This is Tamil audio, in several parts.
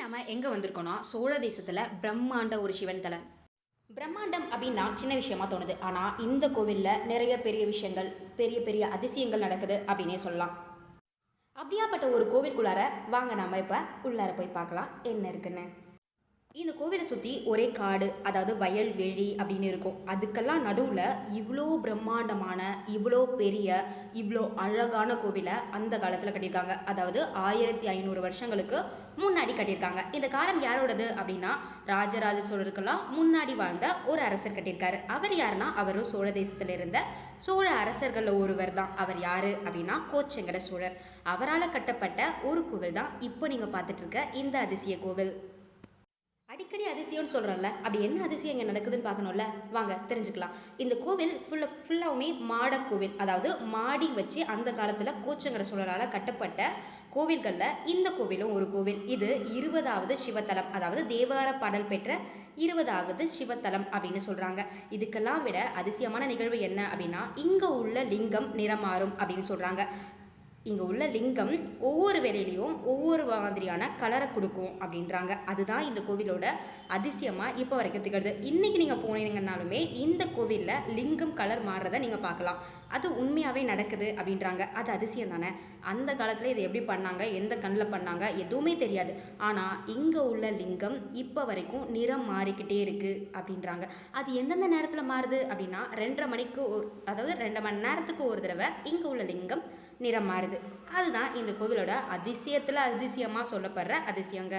நாம எங்க வந்திருக்கோம்னா சோழ தேசத்துல பிரம்மாண்ட ஒரு சிவன் தலம். பிரம்மாண்டம் அப்படின்னா சின்ன விஷயமா தோணுது. ஆனா இந்த கோவில்ல நிறைய பெரிய விஷயங்கள் பெரிய பெரிய அதிசயங்கள் நடக்குது அப்படின்னே சொல்லலாம். அப்படியாப்பட்ட ஒரு கோவிலுக்குள்ளார வாங்க நாம இப்ப உள்ளார போய் பார்க்கலாம். என்ன இருக்குன்னு. இந்த கோவிலை சுற்றி ஒரே காடு அதாவது வயல் வெளி அப்படின்னு இருக்கும். அதுக்கெல்லாம் நடுவில் இவ்வளோ பிரம்மாண்டமான இவ்வளோ பெரிய இவ்வளோ அழகான கோவிலை அந்த காலத்தில் கட்டியிருக்காங்க. அதாவது ஆயிரத்தி ஐநூறு வருஷங்களுக்கு முன்னாடி கட்டியிருக்காங்க. இந்த காலம் யாரோடது அப்படின்னா ராஜராஜ சோழருக்கெல்லாம் முன்னாடி வாழ்ந்த ஒரு அரசர் கட்டியிருக்காரு. அவர் யாருன்னா அவரும் சோழ தேசத்தில் இருந்த சோழ அரசர்களில் ஒருவர் தான். அவர் யாரு அப்படின்னா கோச்செங்கட சோழர். அவரால் கட்டப்பட்ட ஒரு கோவில் தான் இப்போ நீங்கள் பார்த்துட்டு இருக்க இந்த அதிசய கோவில். அடிக்கடி அதிசயம்னு சொல்கிறோம்ல அப்படி என்ன அதிசயம் இங்கே நடக்குதுன்னு பார்க்கணும்ல? வாங்க தெரிஞ்சுக்கலாம். இந்த கோவில் ஃபுல்லாக ஃபுல்லாகவுமே மாட கோவில். அதாவது மாடி வச்சு அந்த காலத்தில் கூச்சங்கிற சூழலால் கட்டப்பட்ட கோவில்களில் இந்த கோவிலும் ஒரு கோவில். இது இருபதாவது சிவத்தலம். அதாவது தேவார பாடல் பெற்ற இருபதாவது சிவத்தலம் அப்படின்னு சொல்கிறாங்க இதுக்கெல்லாம் விட அதிசயமான நிகழ்வு என்ன அப்படின்னா இங்கே உள்ள லிங்கம் நிறமாறும் அப்படின்னு சொல்கிறாங்க இங்கே உள்ள லிங்கம் ஒவ்வொரு வேலையிலையும் ஒவ்வொரு மாதிரியான கலரை கொடுக்கும் அப்படின்றாங்க. அதுதான் இந்த கோவிலோட அதிசயமாக இப்போ வரைக்கும் திகழுது. இன்னைக்கு நீங்கள் போனீங்கன்னாலுமே இந்த கோவிலில் லிங்கம் கலர் மாறுறதை நீங்கள் பார்க்கலாம். அது உண்மையாகவே நடக்குது அப்படின்றாங்க. அது அதிசயம் தானே? அந்த காலத்தில் இதை எப்படி பண்ணாங்க? எந்த கண்ணில் பண்ணாங்க? எதுவுமே தெரியாது. ஆனால் இங்கே உள்ள லிங்கம் இப்போ வரைக்கும் நிறம் மாறிக்கிட்டே இருக்குது அப்படின்றாங்க. அது எந்தெந்த நேரத்தில் மாறுது அப்படின்னா ரெண்டரை மணிக்கு ஒரு அதாவது ரெண்டு மணி நேரத்துக்கு ஒரு தடவை இங்கே உள்ள லிங்கம் நிறம் மாறுது. அதுதான் இந்த கோவிலோட அதிசயத்தில் அதிசயமாக சொல்லப்படுற அதிசயங்க.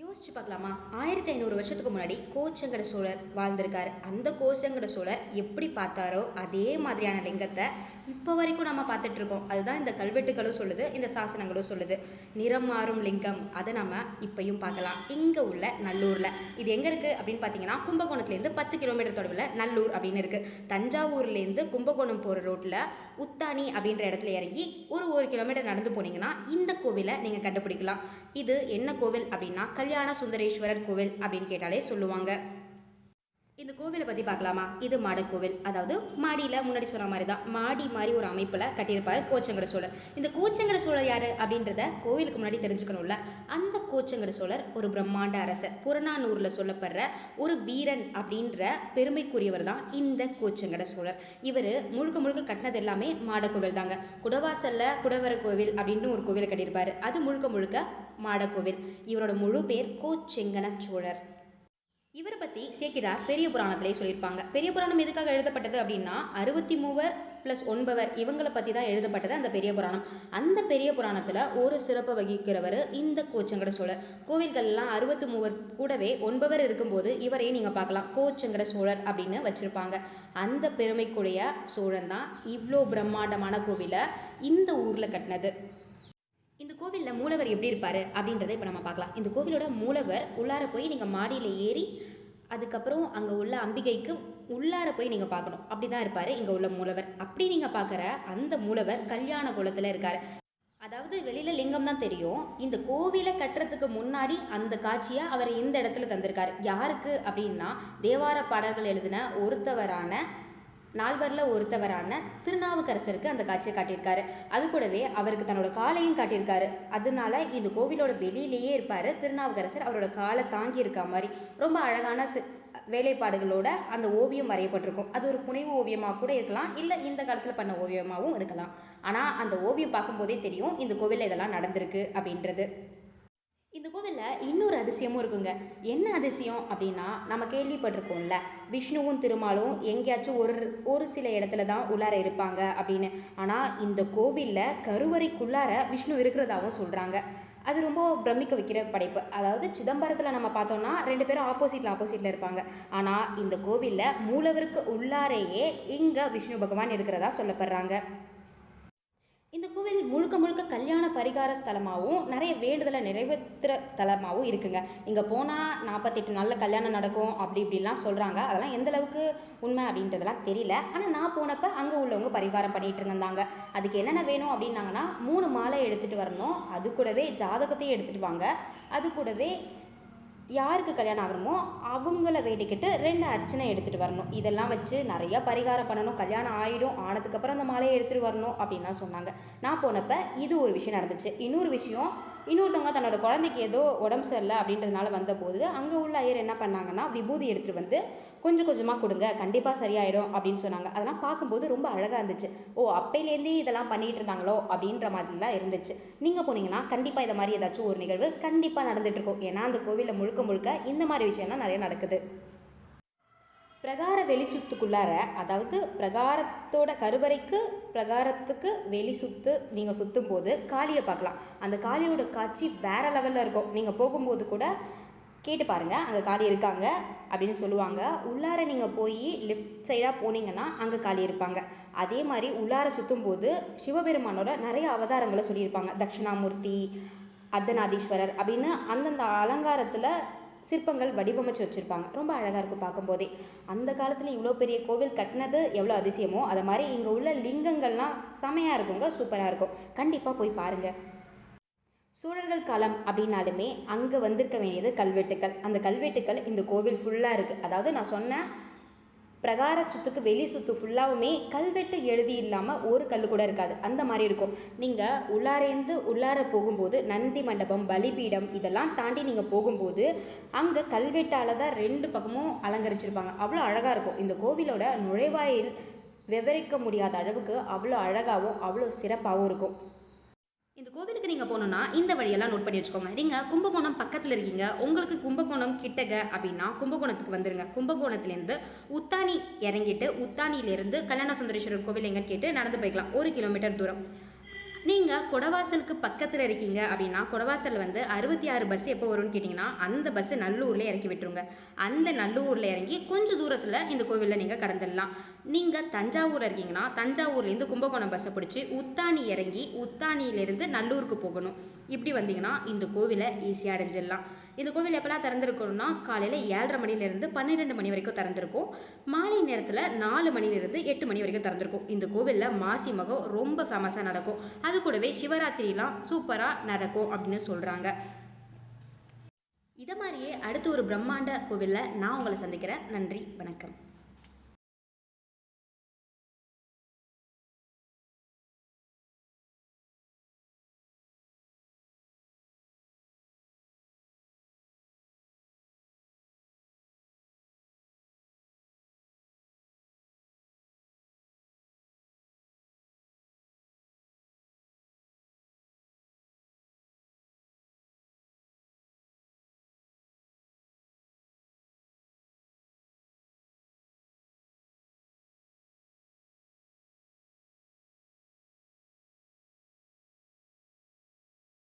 யோசிச்சு பார்க்கலாமா? ஆயிரத்தி ஐநூறு வருஷத்துக்கு முன்னாடி கோச்சங்கட சோழர் வாழ்ந்திருக்காரு. அந்த கோச்சங்கட சோழர் எப்படி பார்த்தாரோ அதே மாதிரியான லிங்கத்தை இப்போ வரைக்கும் நம்ம பார்த்துட்டு இருக்கோம். அதுதான் இந்த கல்வெட்டுகளும் சொல்லுது இந்த சாசனங்களும் சொல்லுது. நிறம் மாறும் லிங்கம் அதை நம்ம இப்பயும் பார்க்கலாம். இங்க உள்ள நல்லூர்ல. இது எங்க இருக்கு அப்படின்னு பார்த்தீங்கன்னா கும்பகோணத்துலேருந்து பத்து கிலோமீட்டர் தொலைவில் நல்லூர் அப்படின்னு இருக்கு. தஞ்சாவூர்லேருந்து கும்பகோணம் போற ரோட்ல உத்தானி அப்படின்ற இடத்துல இறங்கி ஒரு ஒரு கிலோமீட்டர் நடந்து போனீங்கன்னா இந்த கோவிலை நீங்க கண்டுபிடிக்கலாம். இது என்ன கோவில் அப்படின்னா கல்யாண சுந்தரேஸ்வரர் கோவில் அப்படின்னு கேட்டாலே சொல்லுவாங்க. இந்த கோவிலை பற்றி பார்க்கலாமா? இது மாடக்கோவில் அதாவது மாடியில் முன்னாடி சொன்ன மாதிரி தான் மாடி மாதிரி ஒரு அமைப்பில் கட்டியிருப்பார் கோச்சங்கர சோழர். இந்த கோச்சங்கர சோழர் யார் அப்படின்றத கோவிலுக்கு முன்னாடி தெரிஞ்சுக்கணும்ல. அந்த கோச்சங்கர சோழர் ஒரு பிரம்மாண்ட அரசர். புறநானூரில் சொல்லப்படுற ஒரு வீரன் அப்படின்ற பெருமைக்குரியவர் தான் இந்த கோச்சங்கட சோழர். இவர் முழுக்க முழுக்க கட்டினது எல்லாமே மாடக்கோவில் தாங்க. குடவாசல்ல குடவர கோவில் அப்படின்னு ஒரு கோவிலை கட்டியிருப்பாரு. அது முழுக்க முழுக்க மாடக்கோவில் இவரோட முழு பேர் கோச்செங்கன சோழர். இவரை பற்றி சேக்கிரார் பெரிய புராணத்திலே சொல்லியிருப்பாங்க. பெரிய புராணம் எதுக்காக எழுதப்பட்டது அப்படின்னா அறுபத்தி மூவர் பிளஸ் ஒன்பவர் இவங்களை பற்றி தான் எழுதப்பட்டது அந்த பெரிய புராணம். அந்த பெரிய புராணத்தில் ஒரு சிறப்பு வகிக்கிறவர் இந்த கோச்சங்கட சோழர். கோவில்கள்லாம் அறுபத்தி மூவர் கூடவே ஒன்பவர் இருக்கும்போது இவரையும் நீங்கள் பார்க்கலாம். கோச்சங்கட சோழர் அப்படின்னு வச்சுருப்பாங்க. அந்த பெருமைக்குரிய சோழன் தான் இவ்வளோ பிரம்மாண்டமான கோவிலை இந்த ஊரில் கட்டினது. இந்த கோவிலில் மூலவர் எப்படி இருப்பார் அப்படின்றத இப்போ நம்ம பார்க்கலாம். இந்த கோவிலோட மூலவர் உள்ளார போய் நீங்கள் மாடியில் ஏறி அதுக்கப்புறம் அங்கே உள்ள அம்பிகைக்கு உள்ளார போய் நீங்கள் பார்க்கணும். அப்படிதான் இருப்பார் இங்கே உள்ள மூலவர். அப்படி நீங்கள் பார்க்குற அந்த மூலவர் கல்யாண குலத்தில் இருக்கார். அதாவது வெளியில லிங்கம் தான் தெரியும். இந்த கோவிலை கட்டுறதுக்கு முன்னாடி அந்த காட்சியை அவர் இந்த இடத்துல தந்திருக்காரு. யாருக்கு அப்படின்னா தேவார பாடல்கள் எழுதின ஒருத்தவரான நால்வரில் ஒருத்தவரான திருநாவுக்கரசருக்கு அந்த காட்சியை காட்டியிருக்காரு. அது கூடவே அவருக்கு தன்னோட காலையும் காட்டியிருக்காரு. அதனால இந்த கோவிலோட வெளியிலேயே இருப்பார் திருநாவுக்கரசர். அவரோட காலை தாங்கி இருக்க மாதிரி ரொம்ப அழகான வேலைப்பாடுகளோட அந்த ஓவியம் வரையப்பட்டிருக்கும். அது ஒரு புனைவு ஓவியமாக கூட இருக்கலாம். இல்லை இந்த காலத்தில் பண்ண ஓவியமாகவும் இருக்கலாம். ஆனால் அந்த ஓவியம் பார்க்கும்போதே தெரியும் இந்த கோவிலில் இதெல்லாம் நடந்திருக்கு அப்படின்றது. இந்த கோவிலில் இன்னொரு அதிசயமும் இருக்குங்க. என்ன அதிசயம் அப்படின்னா நம்ம கேள்விப்பட்டிருக்கோம்ல விஷ்ணுவும் திருமாலும் எங்கேயாச்சும் ஒரு ஒரு சில இடத்துல தான் உள்ளார இருப்பாங்க அப்படின்னு. ஆனால் இந்த கோவிலில் கருவறைக்குள்ளார விஷ்ணு இருக்கிறதாவும் சொல்கிறாங்க அது ரொம்ப பிரமிக்க வைக்கிற படைப்பு. அதாவது சிதம்பரத்தில் நம்ம பார்த்தோம்னா ரெண்டு பேரும் ஆப்போசிட்டில் ஆப்போசிட்டில் இருப்பாங்க. ஆனால் இந்த கோவிலில் மூலவருக்கு உள்ளாரையே இங்கே விஷ்ணு பகவான் இருக்கிறதா சொல்லப்படுறாங்க. இந்த கோவில் முழுக்க முழுக்க கல்யாண பரிகார ஸ்தலமாகவும் நிறைய வேண்டுதலை நிறைவேற்றுற தலமாகவும் இருக்குங்க. இங்கே போனால் நாற்பத்தெட்டு நாளில் கல்யாணம் நடக்கும் அப்படி இப்படிலாம் சொல்கிறாங்க அதெல்லாம் எந்த அளவுக்கு உண்மை அப்படின்றதெல்லாம் தெரியல. ஆனால் நான் போனப்ப அங்கே உள்ளவங்க பரிகாரம் பண்ணிகிட்டு இருந்தாங்க. அதுக்கு என்னென்ன வேணும் அப்படின்னாங்கன்னா மூணு மாலை எடுத்துகிட்டு வரணும். அது கூடவே ஜாதகத்தையும் எடுத்துகிட்டு வாங்க. அது கூடவே யாருக்கு கல்யாணம் ஆகணுமோ அவங்கள வேண்டிக்கிட்டு ரெண்டு அர்ச்சனை எடுத்துகிட்டு வரணும். இதெல்லாம் வச்சு நிறைய பரிகாரம் பண்ணணும். கல்யாணம் ஆகிடும் ஆனதுக்கப்புறம் அந்த மாலையை எடுத்துகிட்டு வரணும் அப்படின்லாம் சொன்னாங்க. நான் போனப்போ இது ஒரு விஷயம் நடந்துச்சு. இன்னொரு விஷயம் இன்னொருத்தவங்க தன்னோட குழந்தைக்கு ஏதோ உடம்பு சரியில்லை அப்படின்றதுனால வந்தபோது அங்கே உள்ள ஐயர் என்ன பண்ணாங்கன்னா விபூதி எடுத்துகிட்டு வந்து கொஞ்சம் கொஞ்சமாக கொடுங்க கண்டிப்பாக சரியாயிடும் அப்படின்னு சொன்னாங்க. அதெல்லாம் பார்க்கும்போது ரொம்ப அழகாக இருந்துச்சு. ஓ அப்பையிலேருந்தே இதெல்லாம் பண்ணிட்டு இருந்தாங்களோ அப்படின்ற மாதிரிலாம் இருந்துச்சு. நீங்கள் போனீங்கன்னா கண்டிப்பாக இந்த மாதிரி ஏதாச்சும் ஒரு நிகழ்வு கண்டிப்பாக நடந்துகிட்ருக்கும் இருக்கும். ஏன்னா அந்த கோவிலில் முழுக்க முழுக்க இந்த மாதிரி விஷயம்லாம் நிறைய நடக்குது. பிரகார வெளி சுத்துக்குள்ளார அதாவது பிரகாரத்தோட கருவறைக்கு பிரகாரத்துக்கு வெளி சுத்து நீங்கள் சுத்தும் போது காளியை பார்க்கலாம். அந்த காளியோட காட்சி வேற லெவலில் இருக்கும். நீங்கள் போகும்போது கூட கேட்டு பாருங்கள் அங்கே காளி இருக்காங்க அப்படின்னு சொல்லுவாங்க. உள்ளார நீங்கள் போய் லெஃப்ட் சைடாக போனீங்கன்னா அங்கே காளி இருப்பாங்க. அதே மாதிரி உள்ளார சுற்றும் போது சிவபெருமானோட நிறைய அவதாரங்களை சொல்லியிருப்பாங்க. தட்சிணாமூர்த்தி அர்த்தநாதீஸ்வரர் அப்படின்னு அந்தந்த அலங்காரத்தில் சிற்பங்கள் வடிவமைச்சு வச்சுருப்பாங்க. ரொம்ப அழகாக இருக்கும் பார்க்கும்போதே. அந்த காலத்தில் இவ்வளோ பெரிய கோவில் கட்டினது எவ்வளோ அதிசயமோ அதை மாதிரி இங்கே உள்ள லிங்கங்கள்லாம் செமையாக இருக்குங்க சூப்பராக இருக்கும். கண்டிப்பாக போய் பாருங்கள் சூழல்கள் காலம் அப்படின்னாலுமே அங்கே வந்திருக்க வேண்டியது கல்வெட்டுக்கள். அந்த கல்வெட்டுக்கள் இந்த கோவில் ஃபுல்லாக இருக்குது அதாவது நான் சொன்ன பிரகார சுத்துக்கு வெளி சுத்து ஃபுல்லாவுமே கல்வெட்டு எழுதி இல்லாமல் ஒரு கல் கூட இருக்காது. அந்த மாதிரி இருக்கும். நீங்கள் உள்ளாரேந்து உள்ளார போகும்போது நந்தி மண்டபம் பலிபீடம் இதெல்லாம் தாண்டி நீங்கள் போகும்போது அங்கே கல்வெட்டால் தான் ரெண்டு பக்கமும் அலங்கரிச்சிருப்பாங்க. அவ்வளோ அழகாக இருக்கும். இந்த கோவிலோட நுழைவாயில் விவரிக்க முடியாத அளவுக்கு அவ்வளோ அழகாகவும் அவ்வளோ சிறப்பாகவும் இருக்கும். இந்த கோவில் கோவிலுக்கு நீங்க போகணுன்னா இந்த வழியெல்லாம் நோட் பண்ணி வச்சுக்கோங்க. நீங்க கும்பகோணம் பக்கத்துல இருக்கீங்க. உங்களுக்கு கும்பகோணம் கிட்டக அப்படின்னா கும்பகோணத்துக்கு வந்துருங்க. கும்பகோணத்துல இருந்து உத்தானி இறங்கிட்டு உத்தானியிலேருந்து கல்யாண சுந்தரேஸ்வரர் கோவில் எங்கன்னு கேட்டு நடந்து போய்க்கலாம். ஒரு கிலோமீட்டர் தூரம். நீங்கள் கொடவாசலுக்கு பக்கத்தில் இருக்கீங்க அப்படின்னா கொடவாசல் வந்து அறுபத்தி ஆறு பஸ் எப்போ வரும்னு கேட்டிங்கன்னா அந்த பஸ்ஸு நல்லூரில் இறக்கி விட்டுருங்க. அந்த நல்லூரில் இறங்கி கொஞ்சம் தூரத்தில் இந்த கோவிலில் நீங்கள் கடந்துடலாம். நீங்கள் தஞ்சாவூரில் இருக்கீங்கன்னா தஞ்சாவூர்லேருந்து கும்பகோணம் பஸ்ஸை பிடிச்சி உத்தானி இறங்கி உத்தானியிலேருந்து நல்லூருக்கு போகணும். இப்படி வந்தீங்கன்னா இந்த கோவிலை ஈஸியாக அடைஞ்சிடலாம். இந்த கோவில் எப்போல்லாம் திறந்துருக்கணும்னா காலையில் ஏழரை மணிலேருந்து பன்னிரெண்டு மணி வரைக்கும் திறந்துருக்கும். மாலை நேரத்தில் நாலு மணிலேருந்து எட்டு மணி வரைக்கும் திறந்துருக்கும். இந்த கோவிலில் மாசி மகம் ரொம்ப ஃபேமஸாக நடக்கும். அது கூடவே சிவராத்திரிலாம் சூப்பரா நடக்கும் அப்படின்னு சொல்றாங்க. இத மாதிரியே அடுத்து ஒரு பிரம்மாண்ட கோவில்ல நான் உங்களை சந்திக்கிறேன். நன்றி வணக்கம்.